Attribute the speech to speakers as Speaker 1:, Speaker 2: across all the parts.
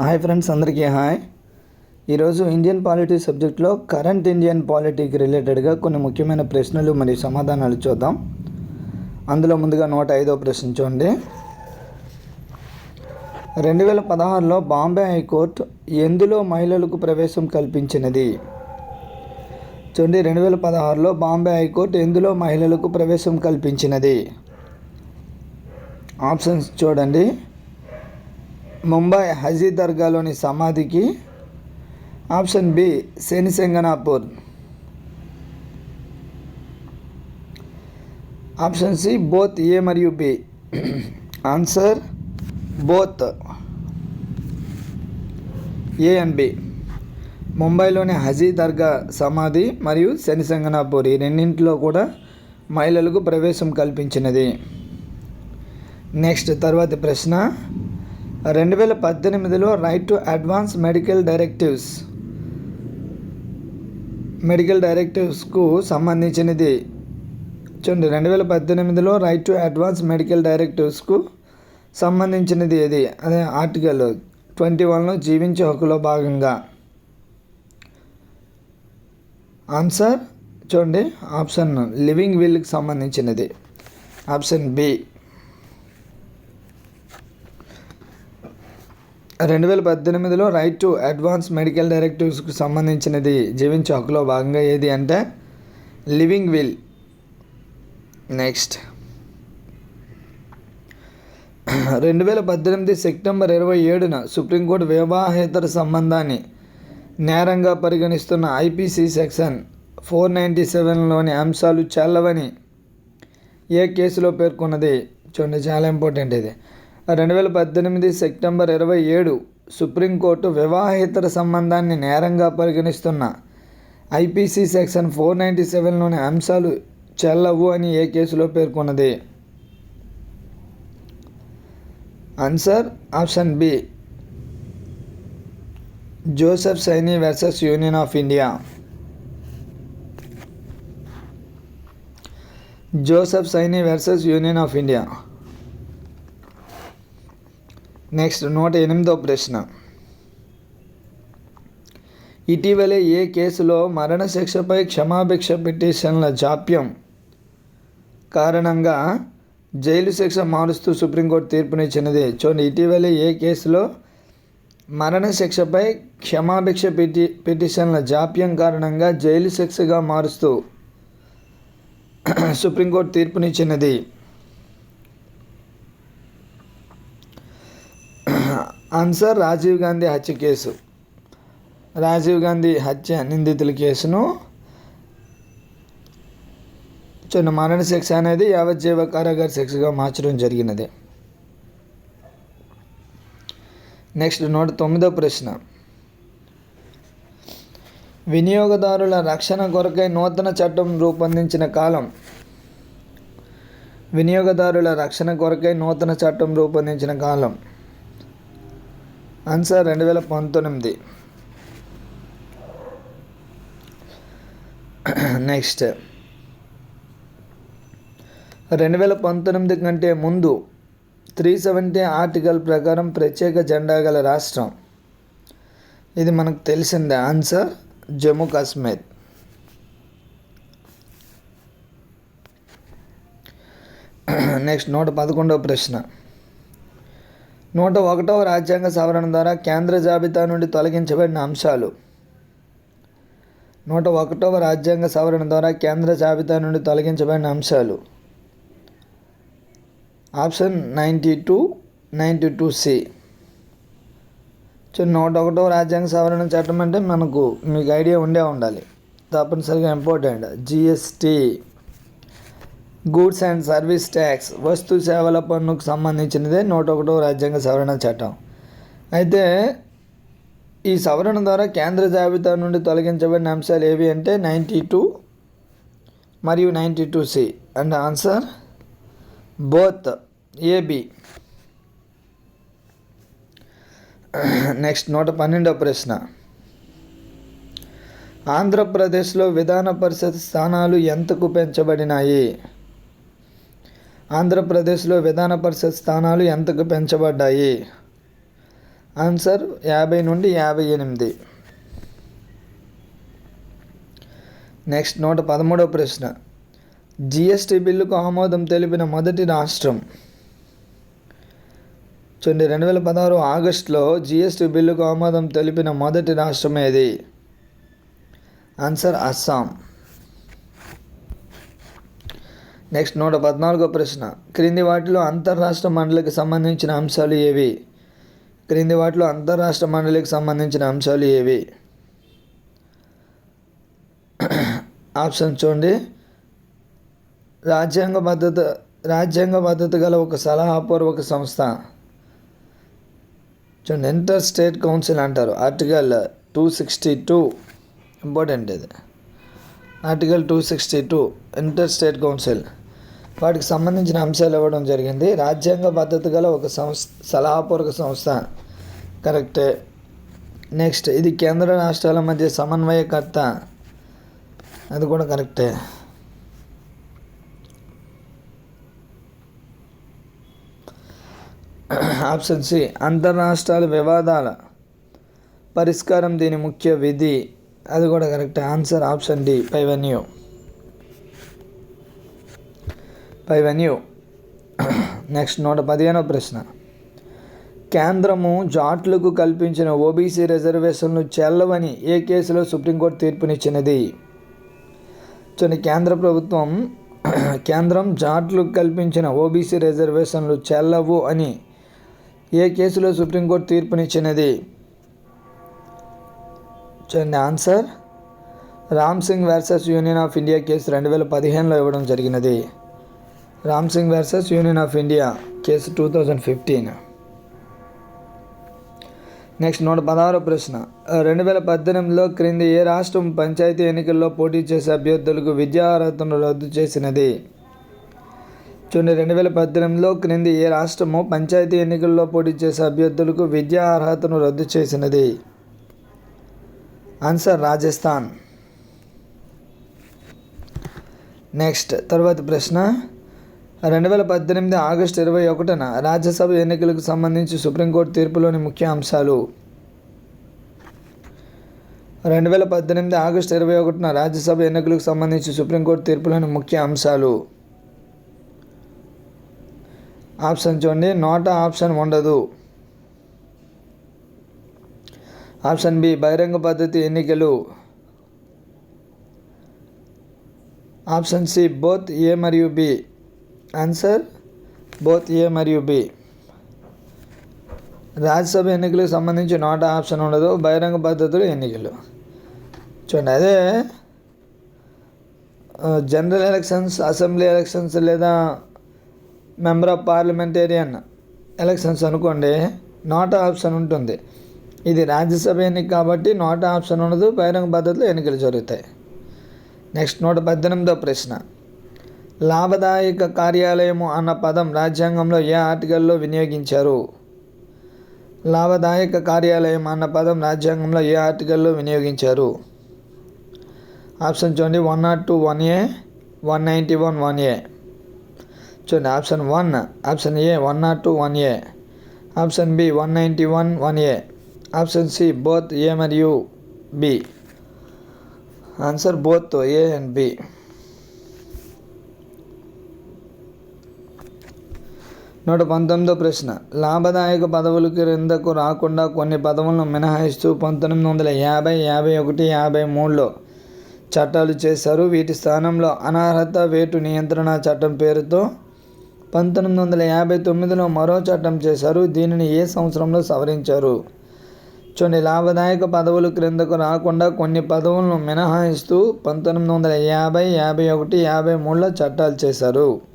Speaker 1: Hi friends అందరికీ hi. ఈరోజు Indian polity సబ్జెక్ట్లో కరెంట్ ఇండియన్ పాలిటిక్ రిలేటెడ్గా కొన్ని ముఖ్యమైన ప్రశ్నలు మరియు సమాధానాలు చూద్దాం. అందులో ముందుగా నూట ఐదో ప్రశ్న చూడండి. రెండు వేల పదహారులో బాంబే హైకోర్టు ఎందులో మహిళలకు ప్రవేశం కల్పించినది? చూడండి రెండు వేల పదహారులో బాంబే హైకోర్టు ఎందులో మహిళలకు ప్రవేశం కల్పించినది? ఆప్షన్స్ చూడండి. ముంబై హజీ దర్గాలోని సమాధికి option B Shani Shingnapur option C both A మరియు B. Answer both A and B. ముంబైలోని హజీ దర్గా సమాధి మరియు శనిసింగనాపూర్ ఈ రెండింటిలో కూడా మహిళలకు ప్రవేశం కల్పించినది. నెక్స్ట్ తర్వాతి ప్రశ్న రెండు వేల పద్దెనిమిదిలో right to advance medical directives medical డైరెక్టివ్స్కు సంబంధించినది. చూడండి రెండు వేల పద్దెనిమిదిలో రైట్ టు అడ్వాన్స్ మెడికల్ డైరెక్టివ్స్కు సంబంధించినది ఇది అదే ఆర్టికల్ ట్వంటీ వన్లో జీవించే హక్కులో భాగంగా. ఆన్సర్ చూడండి ఆప్షన్ లివింగ్ విల్కి సంబంధించినది. ఆప్షన్ బి రెండు వేల పద్దెనిమిదిలో రైట్ టు అడ్వాన్స్ మెడికల్ డైరెక్టివ్స్కి సంబంధించినది జీవించే హక్కులో భాగంగా ఏది అంటే లివింగ్ విల్ నెక్స్ట్ రెండు వేల పద్దెనిమిది సెప్టెంబర్ ఇరవై ఏడున సుప్రీంకోర్టు వివాహేతర సంబంధాన్ని నేరంగా పరిగణిస్తున్న ఐపీసీ సెక్షన్ ఫోర్ నైంటీ సెవెన్లోని అంశాలు చెల్లవని ఏ కేసులో పేర్కొన్నది చూడండి చాలా ఇంపార్టెంట్ ఇది. రెండు వేల పద్దెనిమిది సెప్టెంబర్ ఇరవై ఏడు సుప్రీంకోర్టు వివాహేతర సంబంధాన్ని నేరంగా పరిగణిస్తున్న ఐపీసీ సెక్షన్ ఫోర్ నైంటీ సెవెన్లోని అంశాలు చెల్లవు అని ఏ కేసులో పేర్కొన్నది? Answer option B. Joseph Shine versus union of India. Joseph Shine versus union of India. Next నూట ఎనిమిదో ప్రశ్న. ఇటీవలే ఏ కేసులో మరణశిక్షపై క్షమాభిక్ష పిటిషన్ల జాప్యం కారణంగా జైలు శిక్ష మారుస్తూ సుప్రీంకోర్టు తీర్పునిచ్చినది చూడండి ఇటీవలే ఏ కేసులో మరణశిక్షపై క్షమాభిక్ష పిటి పిటిషన్ల జాప్యం కారణంగా జైలు శిక్షగా మారుస్తూ సుప్రీంకోర్టు తీర్పునిచ్చినది ఆన్సర్ రాజీవ్ గాంధీ హత్య కేసు. రాజీవ్ గాంధీ హత్య నిందితుల కేసును చిన్న మరణ శిక్ష అనేది యావజ్జీవ కారాగార శిక్షగా మార్చడం జరిగినది. నెక్స్ట్ నూట తొమ్మిదో ప్రశ్న. వినియోగదారుల రక్షణ కొరకై నూతన చట్టం రూపొందించిన కాలం. వినియోగదారుల రక్షణ కొరకై నూతన చట్టం రూపొందించిన కాలం. ఆన్సర్ రెండు వేల పంతొమ్మిది. నెక్స్ట్ రెండు వేల పంతొమ్మిది కంటే ముందు త్రీ సెవెంటీ ఆర్టికల్ ప్రకారం ప్రత్యేక జెండా గల రాష్ట్రం. ఇది మనకు తెలిసిందే. ఆన్సర్ జమ్మూ కాశ్మీర్ నెక్స్ట్ నూట పదకొండవ ప్రశ్న. నూట ఒకటవ రాజ్యాంగ సవరణ ద్వారా కేంద్ర జాబితా నుండి తొలగించబడిన అంశాలు. నూట ఒకటవ రాజ్యాంగ సవరణ ద్వారా కేంద్ర జాబితా నుండి తొలగించబడిన అంశాలు. Option ninety two ninety two C. So నూట ఒకటవ రాజ్యాంగ సవరణ చట్టం అంటే మనకు మీకు ఐడియా ఉండే ఉండాలి. తప్పనిసరిగా important. GST. Goods and service tax వస్తు సేవల పన్నుకు సంబంధించినదే నూట ఒకటో రాజ్యాంగ సవరణ చట్టం. అయితే ఈ సవరణ ద్వారా కేంద్ర జాబితా నుండి తొలగించబడిన అంశాలు ఏవి అంటే నైంటీ టూ మరియు ninety two C. And answer? Both A B next నూట పన్నెండవ ప్రశ్న. ఆంధ్రప్రదేశ్లో విధాన పరిషత్ స్థానాలు ఎంతకు పెంచబడినాయి? ఆంధ్రప్రదేశ్లో విధాన పరిషత్ స్థానాలు ఎంతకు పెంచబడ్డాయి? ఆన్సర్ యాభై నుండి యాభై ఎనిమిది. నెక్స్ట్ నూట పదమూడవ ప్రశ్న. జిఎస్టి బిల్లుకు ఆమోదం తెలిపిన మొదటి రాష్ట్రం. చూడండి రెండు వేల పదహారు ఆగస్టులో జిఎస్టి బిల్లుకు ఆమోదం తెలిపిన మొదటి రాష్ట్రం ఏది? ఆన్సర్ అస్సాం. నెక్స్ట్ నూట పద్నాలుగో ప్రశ్న. క్రింది వాటిలో అంతర్రాష్ట్ర మండలికి సంబంధించిన అంశాలు ఏవి? క్రింది వాటిలో అంతర్రాష్ట్ర మండలికి సంబంధించిన అంశాలు ఏవి? ఆప్షన్ చూడండి. రాజ్యాంగ భద్రత రాజ్యాంగ భద్రత గల ఒక సలహాపూర్వక సంస్థ. చూడండి ఇంటర్ స్టేట్ కౌన్సిల్ అంటారు. Article two sixty two. Important ఇది. Article two sixty two inter state council. వాటికి సంబంధించిన అంశాలు ఇవ్వడం జరిగింది. రాజ్యాంగ భద్రత గల ఒక సంస్థ సలహాపూర్వక సంస్థ. కరెక్టే నెక్స్ట్ ఇది కేంద్ర రాష్ట్రాల మధ్య సమన్వయకర్త. అది కూడా కరెక్టే ఆప్షన్ సి అంతర్రాష్ట్రాల వివాదాల పరిష్కారం దీని ముఖ్య విధి. అది కూడా కరెక్ట్ ఆన్సర్ ఆప్షన్ డి పైవెన్యూ పైవెన్యూ నెక్స్ట్ నూట పదిహేనో ప్రశ్న. కేంద్రము జాట్లకు కల్పించిన ఓబీసీ రిజర్వేషన్లు చెల్లవని ఏ కేసులో సుప్రీంకోర్టు తీర్పునిచ్చినది? చూడండి కేంద్ర ప్రభుత్వం కేంద్రం జాట్లకు కల్పించిన ఓబీసీ రిజర్వేషన్లు చెల్లవు అని ఏ కేసులో సుప్రీంకోర్టు తీర్పునిచ్చినది? చూడండి answer Ram Singh versus union of India case రెండు వేల పదిహేనులో ఇవ్వడం జరిగినది. Ram Singh versus union of India case two thousand fifteen next నూట పదహారో ప్రశ్న. రెండు వేల పద్దెనిమిదిలో క్రింది ఏ రాష్ట్రం పంచాయతీ ఎన్నికల్లో పోటీ చేసే అభ్యర్థులకు విద్యా అర్హతను రద్దు చేసినది? చూడండి రెండు వేల పద్దెనిమిదిలో క్రింది ఏ రాష్ట్రము పంచాయతీ ఎన్నికల్లో పోటీ చేసే అభ్యర్థులకు విద్యా అర్హతను రద్దు చేసినది? ఆన్సర్ రాజస్థాన్. నెక్స్ట్ తర్వాత ప్రశ్న. రెండు వేల పద్దెనిమిది ఆగస్టు ఇరవై ఒకటిన రాజ్యసభ ఎన్నికలకు సంబంధించి సుప్రీంకోర్టు తీర్పులోని ముఖ్య అంశాలు. రెండు వేల పద్దెనిమిది ఆగస్టు ఇరవై ఒకటిన రాజ్యసభ ఎన్నికలకు సంబంధించి సుప్రీంకోర్టు తీర్పులోని ముఖ్య అంశాలు. ఆప్షన్ చూడండి నోట ఆప్షన్ ఉండదు. ఆప్షన్ బి బహిరంగ పద్ధతి ఎన్నికలు. ఆప్షన్ సి బోత్ ఏ మరియు బి. ఆన్సర్ బోత్ ఏ మరియు బి రాజ్యసభ ఎన్నికలకు సంబంధించి నోట ఆప్షన్ ఉండదు. బహిరంగ పద్ధతులు ఎన్నికలు. చూడండి అదే జనరల్ ఎలక్షన్స్ అసెంబ్లీ ఎలక్షన్స్ లేదా మెంబర్ ఆఫ్ పార్లమెంటేరియన్ ఎలక్షన్స్ అనుకోండి నోట ఆప్షన్ ఉంటుంది. ఇది రాజ్యసభ ఎన్నిక కాబట్టి నోట ఆప్షన్ ఉండదు. బహిరంగ పద్ధతిలో ఎన్నికలు జరుగుతాయి. నెక్స్ట్ నూట పద్దెనిమిదో ప్రశ్న. లాభదాయక కార్యాలయము అన్న పదం రాజ్యాంగంలో ఏ ఆర్టికల్లో వినియోగించారు? లాభదాయక కార్యాలయం అన్న పదం రాజ్యాంగంలో ఏ ఆర్టికల్లో వినియోగించారు? ఆప్షన్ చూడండి one nought two one A one ninety one one A. చూడండి option one option A one nought two one A. Option B one ninety one one A. Option C both A మరియు B. Answer both A and B. నూట పంతొమ్మిదో ప్రశ్న. లాభదాయక పదవులు క్రిందకు రాకుండా కొన్ని పదవులను మినహాయిస్తూ పంతొమ్మిది వందల యాభై యాభై ఒకటి యాభై మూడులో చట్టాలు చేశారు. వీటి స్థానంలో అనర్హత వేటు నియంత్రణ చట్టం పేరుతో పంతొమ్మిది వందల యాభై తొమ్మిదిలో మరో చట్టం చేశారు. దీనిని ఏ సంవత్సరంలో సవరించారు? చూడండి. లాభదాయక పదవులు క్రిందకు రాకుండా కొన్ని పదవులను మినహాయిస్తూ పంతొమ్మిది వందల యాభై యాభై ఒకటి యాభై మూడులో చట్టాలు చేశారు.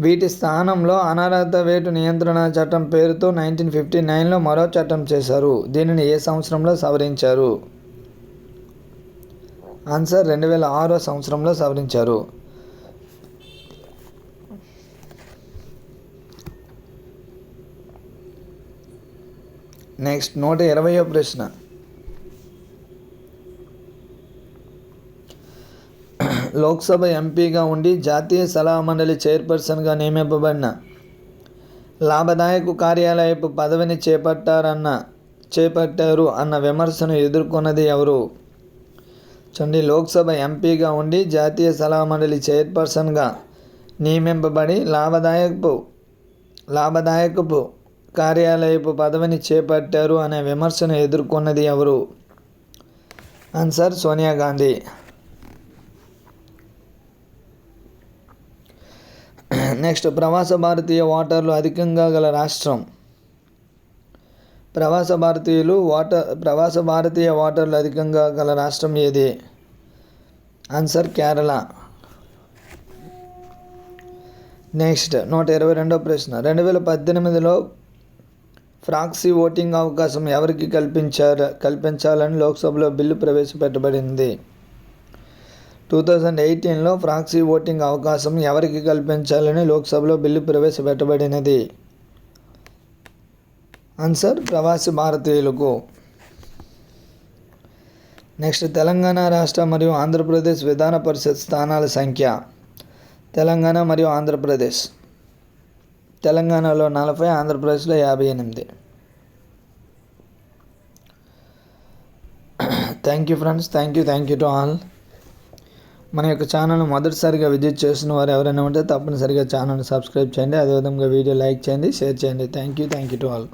Speaker 1: వీటి స్థానంలో అనర్హత వేటు నియంత్రణ చట్టం పేరుతో నైన్టీన్ ఫిఫ్టీ నైన్లో మరో చట్టం చేశారు. దీనిని ఏ సంవత్సరంలో సవరించారు? ఆన్సర్ రెండు వేల ఆరో సంవత్సరంలో సవరించారు. నెక్స్ట్ నూట ఇరవయో ప్రశ్న. లోక్సభ ఎంపీగా ఉండి జాతీయ సలహా మండలి చైర్పర్సన్గా నియమింపబడిన లాభదాయక కార్యాలయపు పదవిని చేపట్టారన్న చేపట్టారు అన్న విమర్శను ఎదుర్కొన్నది ఎవరు? చూడండి లోక్సభ ఎంపీగా ఉండి జాతీయ సలహా మండలి చైర్పర్సన్గా నియమింపబడి లాభదాయకపు లాభదాయకపు కార్యాలయపు పదవిని చేపట్టారు అనే విమర్శను ఎదుర్కొన్నది ఎవరు? ఆన్సర్ సోనియా గాంధీ. నెక్స్ట్ ప్రవాస భారతీయ వాటర్లు అధికంగా గల రాష్ట్రం. ప్రవాస భారతీయులు వాటర్ ప్రవాస భారతీయ వాటర్లు అధికంగా గల రాష్ట్రం ఏది? ఆన్సర్ కేరళ నెక్స్ట్ నూట ఇరవై రెండో ప్రశ్న. రెండు వేల పద్దెనిమిదిలో ఫ్రాక్సీ ఓటింగ్ అవకాశం ఎవరికి కల్పించారు కల్పించాలని లోక్సభలో బిల్లు ప్రవేశపెట్టబడింది? టూ థౌజండ్ ఎయిటీన్లో ఫ్రాక్సీ ఓటింగ్ అవకాశం ఎవరికి కల్పించాలని లోక్సభలో బిల్లు ప్రవేశపెట్టబడినది? ఆన్సర్ ప్రవాసి భారతీయులకు. నెక్స్ట్ తెలంగాణ రాష్ట్ర మరియు ఆంధ్రప్రదేశ్ విధాన పరిషత్ స్థానాల సంఖ్య. తెలంగాణ మరియు ఆంధ్రప్రదేశ్. తెలంగాణలో నలభై ఆంధ్రప్రదేశ్లో యాభై ఎనిమిది. Thank you friends thank you thank you to all మన యొక్క ఛానల్ మొదటిసారిగా విజిట్ చేసిన వారు ఎవరైనా ఉంటే తప్పనిసరిగా ఛానల్ని సబ్స్క్రైబ్ చేయండి. అదేవిధంగా వీడియో లైక్ చేయండి షేర్ చేయండి. Thank you thank you to all.